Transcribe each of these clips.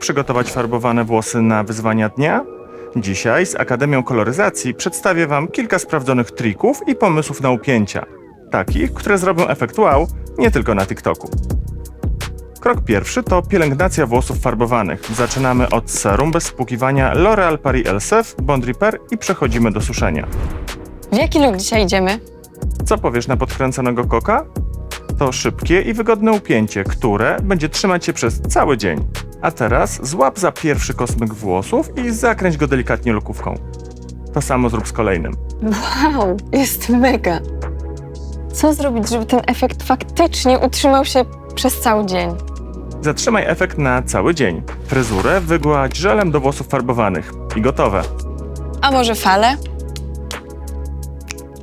przygotować farbowane włosy na wyzwania dnia? Dzisiaj z Akademią Koloryzacji przedstawię Wam kilka sprawdzonych trików i pomysłów na upięcia. Takich, które zrobią efekt wow nie tylko na TikToku. Krok pierwszy to pielęgnacja włosów farbowanych. Zaczynamy od serum bez spłukiwania L'Oreal Paris Elsef Bond Repair i przechodzimy do suszenia. W jaki look dzisiaj idziemy? Co powiesz na podkręconego koka? To szybkie i wygodne upięcie, które będzie trzymać się przez cały dzień. A teraz złap za pierwszy kosmyk włosów i zakręć go delikatnie lokówką. To samo zrób z kolejnym. Wow, jest mega. Co zrobić, żeby ten efekt faktycznie utrzymał się przez cały dzień? Zatrzymaj efekt na cały dzień. Fryzurę wygładź żelem do włosów farbowanych i gotowe. A może fale?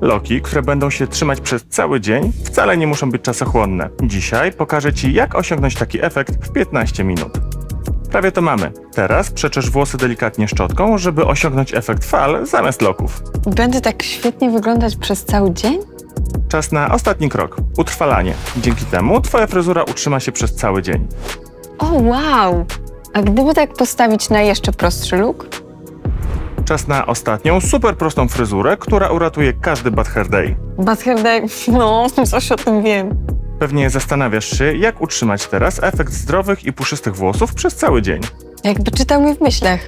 Loki, które będą się trzymać przez cały dzień, wcale nie muszą być czasochłonne. Dzisiaj pokażę Ci, jak osiągnąć taki efekt w 15 minut. Prawie to mamy. Teraz przeczesz włosy delikatnie szczotką, żeby osiągnąć efekt fal zamiast loków. Będę tak świetnie wyglądać przez cały dzień? Czas na ostatni krok utrwalanie. Dzięki temu Twoja fryzura utrzyma się przez cały dzień. O, wow! A gdyby tak postawić na jeszcze prostszy look? Czas na ostatnią, super prostą fryzurę, która uratuje każdy bad hair day. Bad hair day, no, coś o tym wiem. Pewnie zastanawiasz się, jak utrzymać teraz efekt zdrowych i puszystych włosów przez cały dzień. Jakby czytał mi w myślach.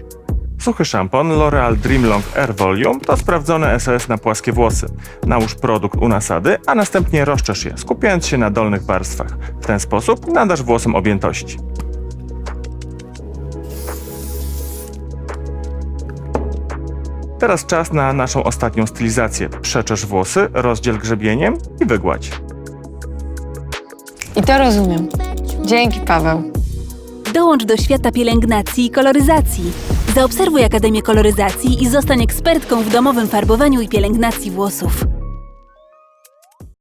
Suchy szampon L'Oreal Dream Long Air Volume to sprawdzone SOS na płaskie włosy. Nałóż produkt u nasady, a następnie rozczesz je, skupiając się na dolnych warstwach. W ten sposób nadasz włosom objętości. Teraz czas na naszą ostatnią stylizację. Przeczesz włosy, rozdziel grzebieniem i wygładź. I to rozumiem. Dzięki, Paweł. Dołącz do świata pielęgnacji i koloryzacji. Zaobserwuj Akademię Koloryzacji i zostań ekspertką w domowym farbowaniu i pielęgnacji włosów.